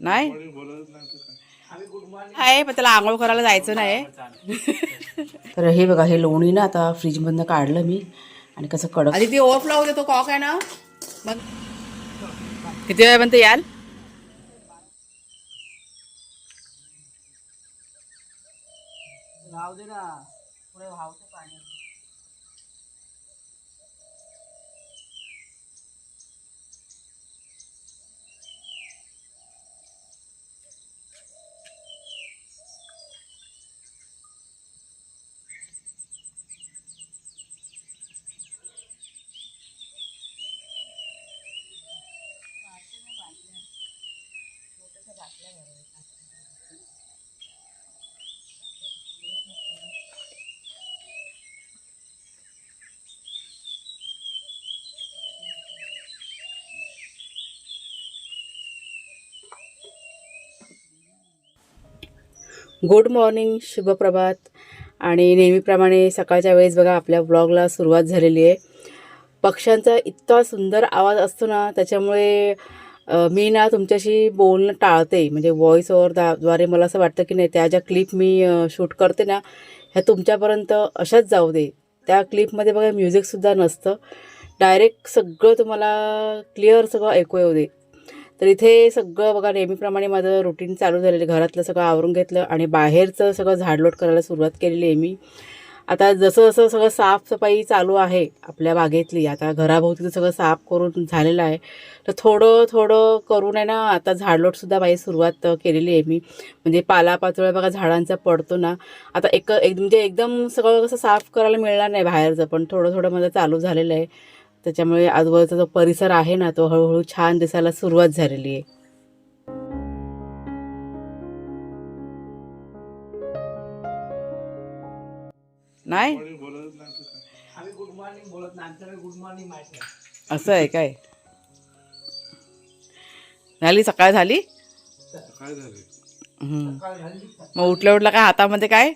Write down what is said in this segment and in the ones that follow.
नाही? आहे पण त्याला आंघोळ करायला जायचं नाही. तर हे बघा हे लोणी ना आता फ्रीजमधनं काढलं मी. आणि कसं कडक आधी ती ओव्हरफ्लो होते तो कॉक आहे ना? मग किती वेळापर्यंत याल? राहू दे ना. पुढे वाहते पाणी गुड मॉर्निंग शुभप्रभात. आणि नेहमीप्रमाणे सकाळच्या वेळेस बघा आपल्या ब्लॉगला सुरुवात झालेली आहे. पक्ष्यांचा इतका सुंदर आवाज असतो ना त्याच्यामुळे मी ना तुमच्याशी बोलणं टाळते. म्हणजे व्हॉइस ओवर द्वारे मला असं वाटतं की नाही त्या ज्या क्लिप मी शूट करते ना ह्या तुमच्यापर्यंत अशाच जाऊ दे. त्या क्लिपमध्ये बघा म्युझिकसुद्धा नसतं. डायरेक्ट सगळं तुम्हाला क्लिअर सगळं ऐकू येऊ दे. तर इथे सगळं बघा नेहमीप्रमाणे माझं रुटीन चालू झालेलं आहे. घरातलं सगळं आवरून घेतलं आणि बाहेरचं सगळं झाडलोट करायला सुरुवात केलेली आहे मी. आता जसं जसं सगळं साफसफाई चालू आहे आपल्या बागेतली आता घराभोवतीचं सगळं साफ करून झालेलं आहे. तर थोडं थोडं करून आहे ना आता झाडलोटसुद्धा माझी सुरुवात केलेली आहे मी. म्हणजे पालापाचोळ्या बघा झाडांचा पडतो ना. आता एक एक म्हणजे एकदम सगळं कसं साफ करायला मिळणार नाही बाहेरचं पण थोडं थोडं माझं चालू झालेलं आहे. त्याच्यामुळे आजूबाजूचा जो परिसर आहे ना तो हळूहळू छान दिसायला सुरुवात झालेली आहे. नाही? असं आहे काय? झाली? सकाळ झाली? मग उठल्या उठल्या काय हातामध्ये काय?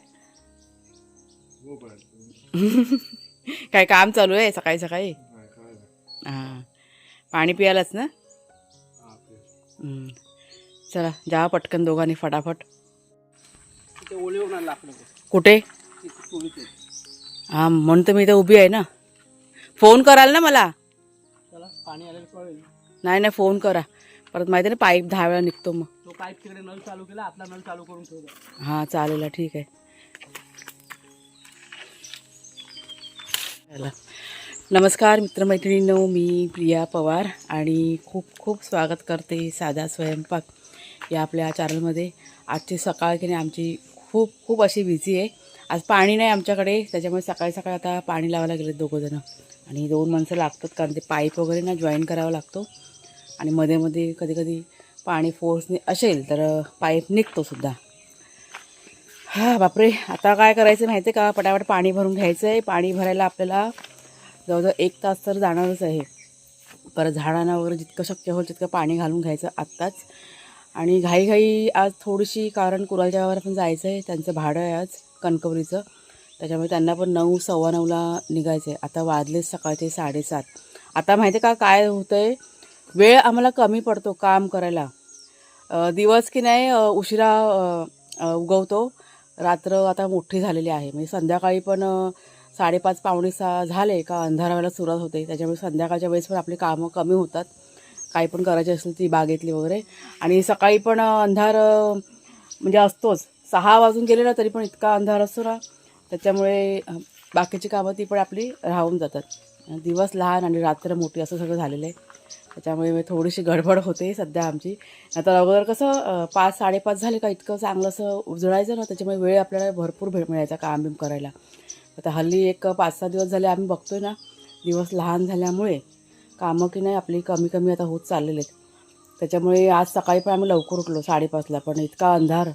काय काम चालू आहे सकाळी सकाळी? हां. पाणी पियालाच ना. चला जा पटकन दोघांनी फटाफट. कुठे? हां म्हणून तर मी इथं उभी आहे ना. फोन कराल ना मला? नाही नाही फोन करा. परत माहिती आहे ना पाईप दहा वेळा निघतो मग. तो पाईप तिकडे नळ चालू केला आपला नळ चालू करून ठेवला. हां चालेल ठीक आहे. चला. नमस्कार मित्रमैत्रिणींनो. मी प्रिया पवार आणि खूप खूप स्वागत करते साधा स्वयंपाक या आपल्या चॅनलमध्ये आजची सकाळ की आमची खूप खूप अशी बिझी आहे. आज पाणी नाही आमच्याकडे त्याच्यामुळे सकाळी सकाळी आता पाणी लावायला गेले दोघंजणं आणि दोन माणसं लागतात कारण ते पाईप वगैरे ना जॉईन करावा लागतो. आणि मध्ये मध्ये कधी कधी पाणी फोर्सने असेल तर पाईप निघतो सुद्धा. हा बापरे. आता काय करायचं माहिती आहे का? पटापट पाणी भरून घ्यायचं आहे पाणी भरायला आपल्याला जवळजवळ एक तास तर जाणारच आहे. परत झाडांना वगैरे जितकं शक्य होईल तितकं पाणी घालून घ्यायचं आत्ताच. आणि घाईघाई आज थोडीशी कारण कुरालच्या पण जायचं आहे. त्यांचं भाडं आहे आज कणकवरीचं त्याच्यामुळे त्यांना पण नऊ सव्वा नऊला निघायचं आहे. आता वाजले सकाळचे साडेसात. आता माहिती आहे का काय होतं आहे वेळ आम्हाला कमी पडतो काम करायला. दिवस की नाही उशिरा उगवतो. रात्र आता मोठी झालेली आहे. म्हणजे संध्याकाळी पण साडेपाच पावणे सा झाले का अंधार व्हायला सुरुवात होते. त्याच्यामुळे संध्याकाळच्या वेळेस पण आपली कामं कमी होतात. काही पण करायची असेल ती बागेतली वगैरे. आणि सकाळी पण अंधार म्हणजे असतोच. सहा वाजून गेले ना तरी पण इतका अंधार असतो ना. त्याच्यामुळे बाकीची कामं ती पण आपली राहून जातात. दिवस लहान आणि रात्र मोठी असं सगळं झालेलं आहे. त्याच्यामुळे मी थोडीशी गडबड होते सध्या आमची. आता अगोदर कसं पाच साडेपाच झाले का इतकं चांगलं असं उजळायचं ना त्याच्यामुळे वेळ आपल्याला भरपूर भेट मिळायचा काम बिम करायला. आता हल्ली एक पाच सहा दिवस झाले आम्ही बघतोय ना दिवस लहान झाल्यामुळे कामं की नाही आपली कमी कमी आता होत चाललेले आहेत त्याच्यामुळे आज सकाळी पण आम्ही लवकर उठलो साडेपाचला पण इतका अंधार.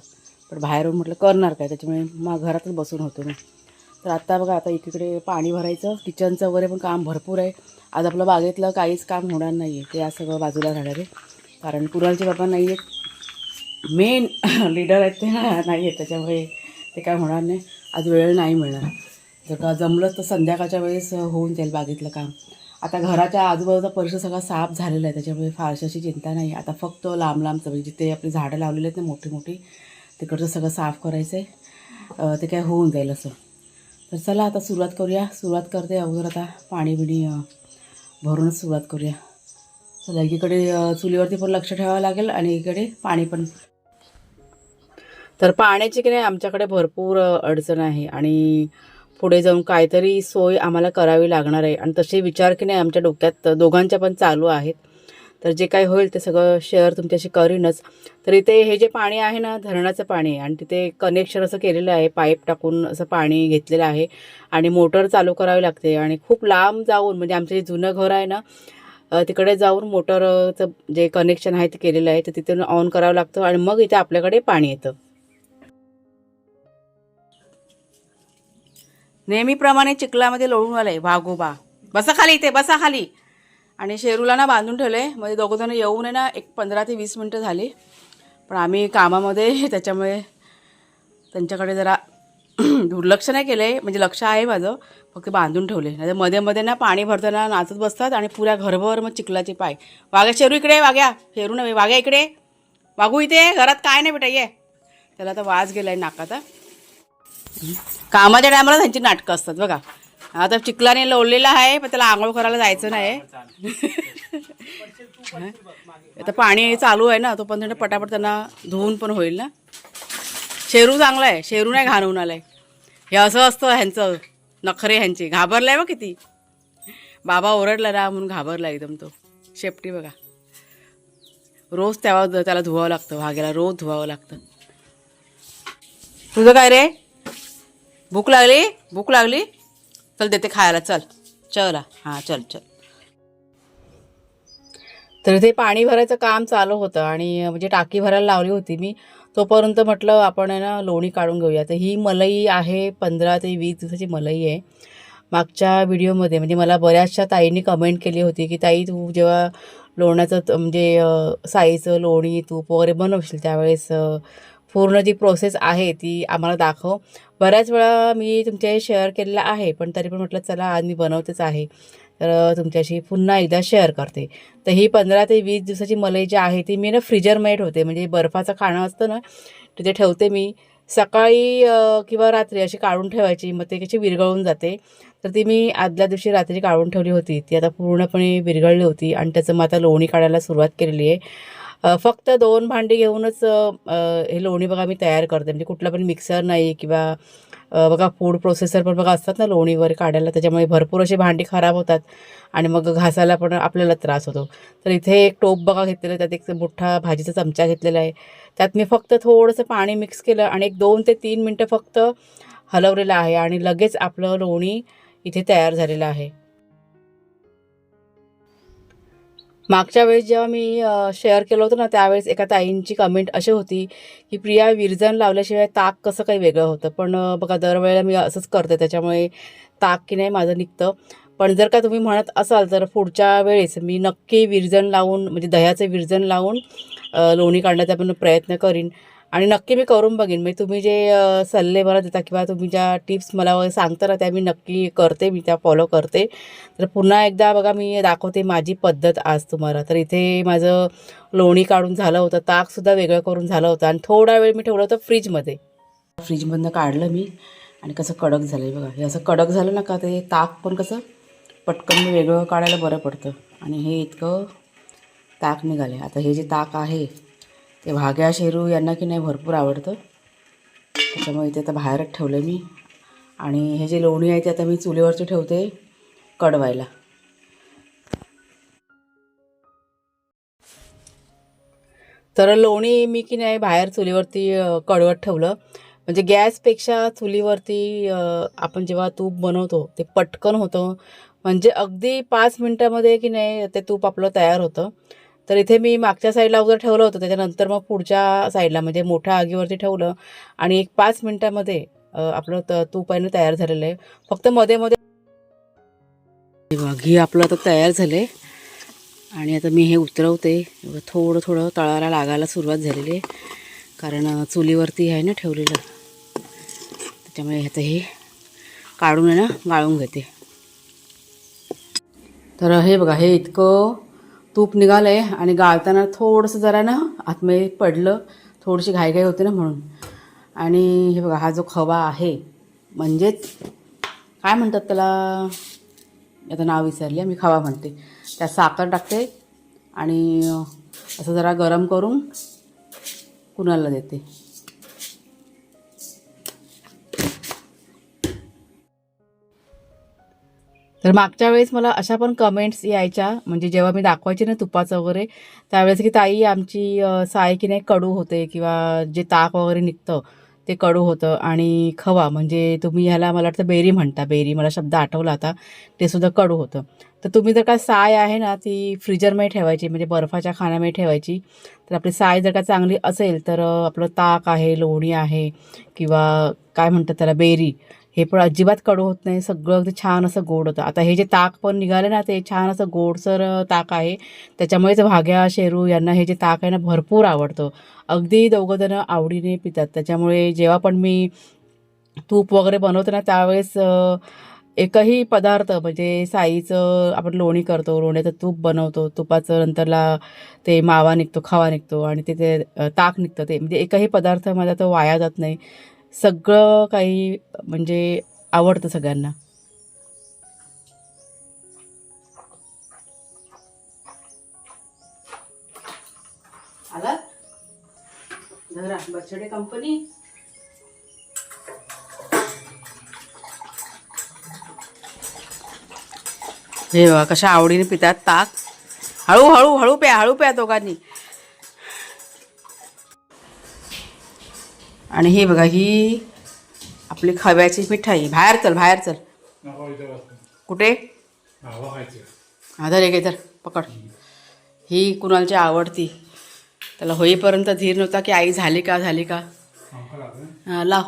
पण बाहेरून म्हटलं करणार काय? त्याच्यामुळे मग घरातच बसून होतो मी. तर आत्ता बघा आता इकडे पाणी भरायचं किचनचं वगैरे पण काम भरपूर आहे. आज आपलं बागेतलं काहीच काम होणार नाही आहे ते आज सगळं बाजूला राहणार आहे. कारण कुरालचे बाबा नाही आहेत मेन लीडर आहेत ते नाही आहेत त्याच्यामुळे ते काय होणार नाही. आज वेळ नाही मिळणार. जर का जमलंच तर संध्याकाळच्या वेळेस होऊन जाईल बागेतलं काम. आता घराच्या आजूबाजूचा परिसर सगळा साफ झालेला आहे त्याच्यामुळे फारशी अशी चिंता नाही. आता फक्त लांब लांबचं म्हणजे जिथे आपली झाडं लावलेली आहेत ना मोठी मोठी तिकडचं सगळं साफ करायचं आहे ते काय होऊन जाईल असं. तर चला आता सुरुवात करूया. सुरुवात करते अगोदर आता पाणी बिणी भरूनच सुरुवात करूया. चला एकीकडे चुलीवरती पण लक्ष ठेवावं लागेल आणि एकीकडे पाणी पण. तर पाण्याची की नाही आमच्याकडे भरपूर अडचण आहे. आणि पुढे जाऊन काहीतरी सोय आम्हाला करावी लागणार आहे. आणि तसे विचार की नाही आमच्या डोक्यात दोघांच्या पण चालू आहेत. तर जे काही होईल ते सगळं शेअर तुमच्याशी करीनच. तर इथे हे जे पाणी आहे ना धरणाचं पाणी आहे. आणि तिथे कनेक्शन असं केलेलं आहे. पाईप टाकून असं पाणी घेतलेलं आहे. आणि मोटर चालू करावी लागते. आणि खूप लांब जाऊन म्हणजे आमचं जे जुनं घर आहे ना तिकडे जाऊन मोटरचं जे कनेक्शन आहे ते केलेलं आहे. तर तिथून ऑन करावं लागतं. आणि मग इथे आपल्याकडे पाणी येतं. नेहमीप्रमाणे चिखलामध्ये लोळून आलंय. वाघोबा बसा खाली इथे बसा खाली. आणि शेरूला ना बांधून ठेवले म्हणजे दोघंजणं येऊन आहे ना एक पंधरा ते वीस मिनटं झाली. पण आम्ही कामामध्ये त्याच्यामुळे त्यांच्याकडे जरा दुर्लक्ष नाही केलं आहे म्हणजे लक्ष आहे माझं. फक्त बांधून ठेवले नाही मध्ये मध्ये ना पाणी भरताना नाचत बसतात आणि पुऱ्या घरभर मग चिखलाचे पाय. वाघ्या शेरू इकडे वाघ्या. शेरू नव्हे वाघ्या इकडे वाघू इथे घरात काय नाही बेटा ये. त्याला आता वाज गेला आहे नाकाचा. कामाच्या टायमाला त्यांची नाटकं असतात बघा. आता चिखलाने लोळलेला आहे पण त्याला आंघोळ करायला जायचं नाही. आता पाणी चालू आहे ना तो पण पटापट त्यांना धुवून पण होईल ना. शेरू चांगला आहे शेरू नाही घाणवून आलाय. हे असं असतं ह्यांचं नखरे ह्यांचे. घाबरलाय बघ किती. बाबा ओरडला ना म्हणून घाबरला एकदम तो. शेपटी बघा. रोज त्याला त्याला धुवावं लागतं वाघ्याला रोज धुवावं लागतं. तुझं काय रे? भूक लागली? भूक लागली? चल देते खायला चल. चला. हां चल चल. तर ते पाणी भरायचं काम चालू होतं आणि म्हणजे टाकी भरायला लावली होती मी. तोपर्यंत म्हटलं आपण आहे ना लोणी काढून घेऊया. तर ही मलई आहे पंधरा ते वीस दिवसाची मलई आहे. मागच्या व्हिडिओमध्ये म्हणजे मला बऱ्याचशा ताईंनी कमेंट केली होती की ताई तू जेव्हा लोण्याचं त- म्हणजे साईचं लोणी तूप वगैरे बनवशील त्यावेळेस पूर्ण जी प्रोसेस आहे ती आम्हाला दाखव. बऱ्याच वेळा मी तुमच्याशी शेअर केलेला आहे पण तरी पण म्हटलं चला आज मी बनवतेच आहे. तर तुमच्याशी पुन्हा एकदा शेअर करते. तर ही पंधरा ते वीस दिवसाची मलई जी आहे ती मी ना फ्रीजरमध्ये ठेवते म्हणजे बर्फाचं खाणं असतं ना तिथे ठेवते मी. सकाळी किंवा रात्री अशी काढून ठेवायची मग ते कशी विरघळून जाते. तर ती मी आदल्या दिवशी रात्री काढून ठेवली होती. ती आता पूर्णपणे विरघळली होती आणि त्याचं मग आता लोणी काढायला सुरुवात केलेली आहे. फक्त दोन भांडी घेऊनच हे लोणी बघा मी तयार करते. म्हणजे कुठला पण मिक्सर नाही किंवा बघा फूड प्रोसेसर पण बघा असतात ना लोणी वगैरे काढायला त्याच्यामुळे भरपूर अशी भांडी खराब होतात आणि मग घासायला पण आपल्याला त्रास होतो. तर इथे एक टोप बघा घेतलेला त्यात एक मोठा भाजीचा चमचा घेतलेला आहे. त्यात मी फक्त थोडंसं पाणी मिक्स केलं आणि एक दोन ते तीन मिनटं फक्त हलवलेलं आहे आणि लगेच आपलं लोणी इथे तयार झालेलं आहे. मागच्या वेळेस जेव्हा मी शेअर केलं होतं ना त्यावेळेस एका ताईंची कमेंट अशी होती की प्रिया विरजण लावल्याशिवाय ताक कसं काही वेगळं होतं? पण बघा दरवेळेला मी असंच करते त्याच्यामुळे ताक की नाही माझं निघतं. पण जर का तुम्ही म्हणत असाल तर पुढच्या वेळेस मी नक्की विरजण लावून म्हणजे दह्याचं विरजण लावून लोणी काढण्याचा पण प्रयत्न करीन. आणि नक्की मी करून बघीन. म्हणजे तुम्ही जे सल्ले मला देता किंवा तुम्ही ज्या टिप्स मला सांगता ना त्या मी नक्की करते मी त्या फॉलो करते. तर पुन्हा एकदा बघा मी दाखवते माझी पद्धत आज तुम्हाला. तर इथे माझं लोणी काढून झालं होतं ताकसुद्धा वेगळं करून झालं होतं आणि थोडा वेळ मी ठेवलं होतं फ्रीजमध्ये. फ्रीजमधनं काढलं मी आणि कसं कडक झालं आहे बघा. हे असं कडक झालं ना का ते ताक पण कसं पटकन मी वेगळं काढायला बरं पडतं. आणि हे इतकं ताक निघाले आता हे जे ताक आहे ते भाग्या शेरू यांना की नाही भरपूर आवडतं. त्याच्यामुळे इथे आता बाहेरच ठेवलं मी. आणि हे जे लोणी आहे ते आता मी चुलीवरची ठेवते कडवायला तर लोणी मी की नाही बाहेर चुलीवरती कडवत ठेवलं. म्हणजे गॅसपेक्षा चुलीवरती आपण जेव्हा तूप बनवतो ते पटकन होतं. म्हणजे अगदी पाच मिनटामध्ये की नाही ते तूप आपलं तयार होतं. तर इथे मी मागच्या साईडला अगोदर ठेवलं होतं त्याच्यानंतर मग पुढच्या साईडला म्हणजे मोठ्या आगीवरती ठेवलं. आणि एक पाच मिनटामध्ये आपलं त तूप आहे तयार झालेलं आहे. फक्त मध्ये मध्ये घी आपलं आता तयार झालं आणि आता मी हे उतरवते. थोडं थोडं तळाला लागायला सुरुवात झालेली आहे. कारण चुलीवरती आहे ना ठेवलेलं. त्याच्यामुळे आता हे काढून आहे ना गाळून घेते. तर हे बघा हे इतकं तूप निघालं आहे आणि गाळताना थोडंसं जरा ना आतमध्ये पडलं थोडीशी घाईघाई होते ना म्हणून. आणि हे बघा हा जो खवा आहे म्हणजेच काय म्हणतात त्याला? आता नाव विसरले मी खवा म्हणते. त्यात साखर टाकते आणि असं जरा गरम करून कुणाला देते? तर मागच्या वेळेस मला अशा पण कमेंट्स यायच्या. म्हणजे जेव्हा मी दाखवायचे ना तुपाचं वगैरे त्यावेळेस की ताई आमची साय की नाही कडू होते किंवा जे ताक वगैरे निघतं ते कडू होतं. आणि खवा म्हणजे तुम्ही ह्याला मला वाटतं बेरी म्हणता बेरी मला शब्द आठवला आता ते सुद्धा कडू होतं. तर तुम्ही जर का साय आहे ना ती फ्रीजरमध्ये ठेवायची म्हणजे बर्फाच्या खाण्यामध्ये ठेवायची. तर आपली साय जर का चांगली असेल तर आपलं ताक आहे लोणी आहे किंवा काय म्हणतात त्याला बेरी हे पण अजिबात कडू होत नाही. सगळं अगदी छान असं गोड होतं. आता हे जे ताक पण निघाले ना ते छान असं गोडसर ताक आहे. त्याच्यामुळेच भाग्या शेरू यांना हे जे ताक आहे ना भरपूर आवडतं. अगदी दोघंजणं आवडीने पितात. त्याच्यामुळे जेव्हा पण मी तूप वगैरे बनवते ना त्यावेळेस एकही पदार्थ म्हणजे साईचं आपण लोणी करतो लोण्याचं तूप बनवतो. तुपाचं नंतरला ते मावा निघतो खवा निघतो आणि ते ते ताक निघतं. ते म्हणजे एकही पदार्थ माझा तो वाया जात नाही. सगळं काही म्हणजे आवडतं सगळ्यांना. आला? बछडे कंपनी हे बघा कशा आवडीने पितात ताक. हळू हळू हळू प्या हळू प्या दोघांनी. आणि ही बघा ही आपली खव्याची मिठाई. बाहेर चल बाहेर चल. कुठे? आधार एक तर पकड. ही कुणालची आवडती. त्याला होईपर्यंत धीर नव्हता की आई झाली का झाली का. लाव.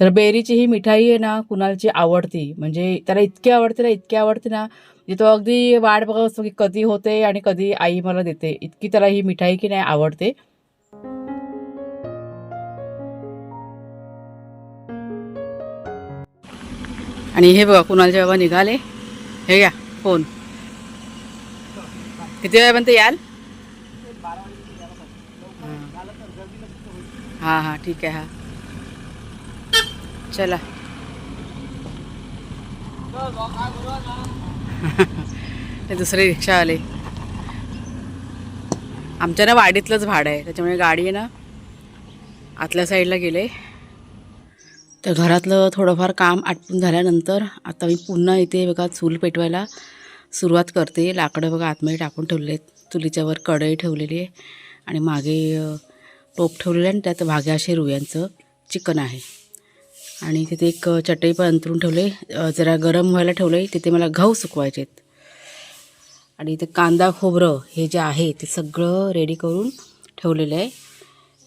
तर बेरीची ही मिठाई आहे ना कुणालची आवडती. म्हणजे त्याला इतकी आवडते ना इतकी आवडते ना. म्हणजे तो अगदी वाट बघत असतो की कधी होते आणि कधी आई मला देते. इतकी त्याला ही मिठाई की नाही आवडते. आणि हे बघा कुणालचे बाबा निघाले. हे घ्या फोन. किती वेळापर्यंत याल? हां. हां ठीक आहे हा. चला. ते दुसरे रिक्षा आले आमच्या ना वाडीतलंच भाडं आहे. त्याच्यामुळे गाडी आहे ना आतल्या साईडला गेले. तर घरातलं थोडंफार काम आटपून झाल्यानंतर आता मी पुन्हा इथे बघा चूल पेटवायला सुरुवात करते. लाकडं बघा आतमध्ये टाकून ठेवले आहेत चुलीच्यावर कढई ठेवलेली आहे आणि मागे टोप ठेवलेलं आहे आणि त्यात भाग्या शेरू चिकन आहे. आणि तिथे एक चटई पण अंतरून ठेवले. जरा गरम व्हायला ठेवले. तिथे मला घाऊ सुकवायचे आहेत. आणि इथे कांदा खोबरं हे जे आहे ते सगळं रेडी करून ठेवलेलं आहे.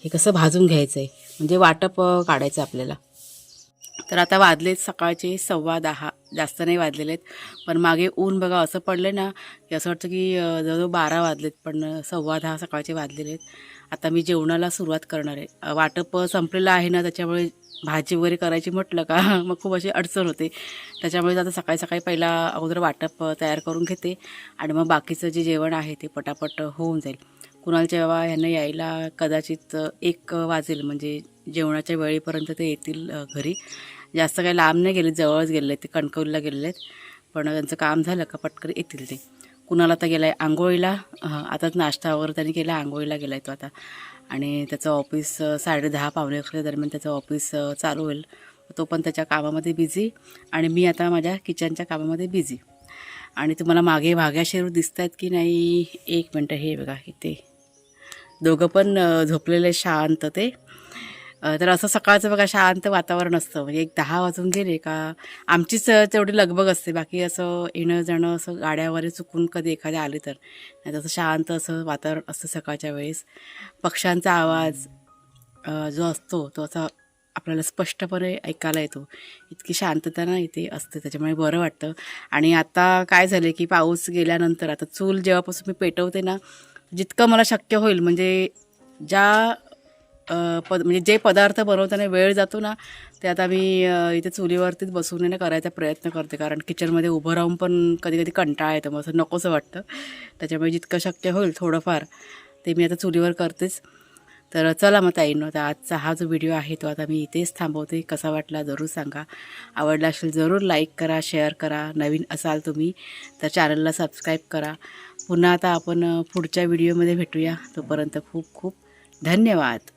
हे कसं भाजून घ्यायचं आहे म्हणजे वाटप काढायचं आपल्याला. तर आता वाजलेत सकाळचे सव्वा दहा. जास्त नाही वाजलेले आहेत पण मागे ऊन बघा असं पडलं ना की असं वाटतं की जवळजवळ बारा वाजलेत पण सव्वा दहा सकाळचे वाजलेले आहेत आता मी जेवणाला सुरुवात करणार आहे. वाटप संपलेलं आहे ना त्याच्यामुळे भाजी वगैरे करायची म्हटलं का मग खूप अशी अडचण होते. त्याच्यामुळे आता सकाळी सकाळी पहिला अगोदर वाटप तयार करून घेते आणि मग बाकीचं जे जेवण आहे ते पटापट होऊन जाईल. कुणालच्या जेव्हा ह्यांना यायला कदाचित एक वाजेल म्हणजे जेवणाच्या वेळेपर्यंत ते येतील घरी. जास्त काही लांब नाही गेले जवळच गेले आहेत ते कणकवलीला गेलेले आहेत. पण त्यांचं काम झालं का पटकन येतील ते. कुणाला आता गेला आहे आंघोळीला आताच नाश्ता वगैरे त्यांनी केला आंघोळीला गेला आहे तो आता. आणि त्याचं ऑफिस साडे दहा पावणे अकरा दरम्यान त्याचं ऑफिस चालू होईल. तो पण त्याच्या कामामध्ये बिझी आणि मी आता माझ्या किचनच्या कामामध्ये बिझी. आणि तुम्हाला मागे भाग्या शेरू दिसत आहेत की नाही एक मिनटं हे बघा इथे. दोघं पण झोपलेले शांत ते. तर असं सकाळचं बघा शांत वातावरण असतं. म्हणजे एक दहा वाजून गेले का आमचीच तेवढी लगबग असते. बाकी असं येणं जाणं असं गाड्यावर चुकून कधी एखाद्या आले तर. नाही तसं शांत असं वातावरण असतं सकाळच्या वेळेस. पक्ष्यांचा आवाज जो असतो तो असा आपल्याला स्पष्टपणे ऐकायला येतो. इतकी शांतता ना इथे असते. त्याच्यामुळे बरं वाटतं. आणि आता काय झालं की पाऊस गेल्यानंतर आता चूल जेव्हापासून मी पेटवते ना जितकं मला शक्य होईल. म्हणजे ज्या पद म्हणजे जे पदार्थ बनवताना वेळ जातो ना ते आता मी इथे चुलीवरतीच बसून आहे ना करायचा प्रयत्न करते. कारण किचनमध्ये उभं राहून पण कधी कधी कंटाळा येतो. मग असं नकोसं वाटतं. त्याच्यामुळे जितकं शक्य होईल थोडंफार ते मी आता चुलीवर करतेच. तर चला मग ताईंनो आता आजचा हा जो व्हिडिओ आहे तो आता मी इथेच थांबवते. कसा वाटला जरूर सांगा. आवडला असेल जरूर लाईक करा शेअर करा. नवीन असाल तुम्ही तर चॅनलला सबस्क्राईब करा. पुन्हा आता आपण पुढच्या व्हिडिओमध्ये भेटूया. तोपर्यंत खूप खूप धन्यवाद.